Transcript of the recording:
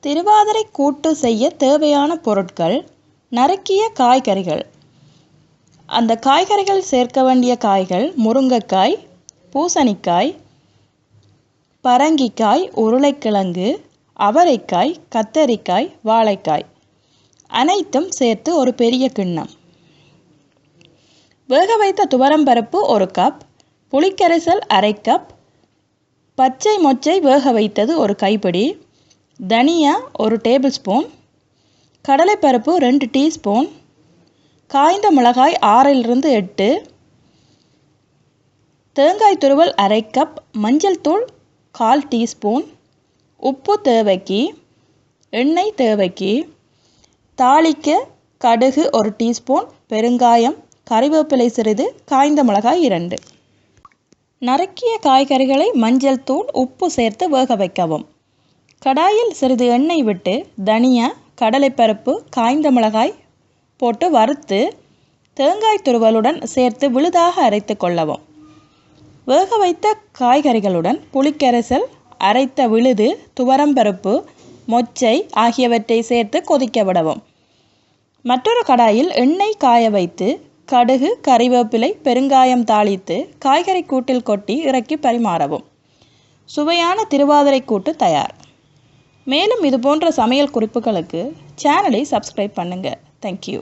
திருவாதிரை கூட்டு செய்ய தேவையான பொருட்கள் நறுக்கிய காய்கறிகள். அந்த காய்கறிகள் சேர்க்க வேண்டிய காய்கள் முருங்கைக்காய் பூசணிக்காய் பரங்கிக்காய் உருளைக்கிழங்கு அவரைக்காய் கத்தரிக்காய் வாழைக்காய். அனைத்தும் சேர்த்து ஒரு பெரிய கிண்ணம். வேக வைத்த துவரம்பருப்பு ஒரு கப் புளிக்கரைசல் அரை கப் பச்சை மொச்சை வேக வைத்தது ஒரு கைப்பிடி தனியா ஒரு டேபிள் ஸ்பூன் கடலைப்பருப்பு ரெண்டு டீஸ்பூன் காய்ந்த மிளகாய் ஆறிலிருந்து எட்டு தேங்காய் துருவல் அரை கப் மஞ்சள் தூள் கால் டீஸ்பூன் உப்பு தேவைக்கு எண்ணெய் தேவைக்கு தாளிக்க கடுகு ஒரு டீஸ்பூன் பெருங்காயம் கறிவேப்பிலை சிறிது காய்ந்த மிளகாய் இரண்டு. நறுக்கிய காய்கறிகளை மஞ்சள் தூள் உப்பு சேர்த்து வேக வைக்கவும். கடாயில் சிறிது எண்ணெய் விட்டு தனியா கடலைப்பருப்பு காய்ந்த மிளகாய் போட்டு வறுத்து தேங்காய் துருவலுடன் சேர்த்து விழுதாக அரைத்து கொள்ளவும். வேக வைத்த காய்கறிகளுடன் புளிக்கரைசல் அரைத்த விழுது துவரம்பருப்பு மொச்சை ஆகியவற்றை சேர்த்து கொதிக்க விடவும். மற்றொரு கடாயில் எண்ணெய் காய வைத்து கடுகு கறிவேப்பிலை பெருங்காயம் தாளித்து காய்கறி கூட்டில் கொட்டி இறக்கி பரிமாறவும். சுவையான திருவாதிரை கூட்டு தயார். மேலும் இது போன்ற சமையல் குறிப்புகளுக்கு சேனலை சப்ஸ்கிரைப் பண்ணுங்கள் தேங்க்யூ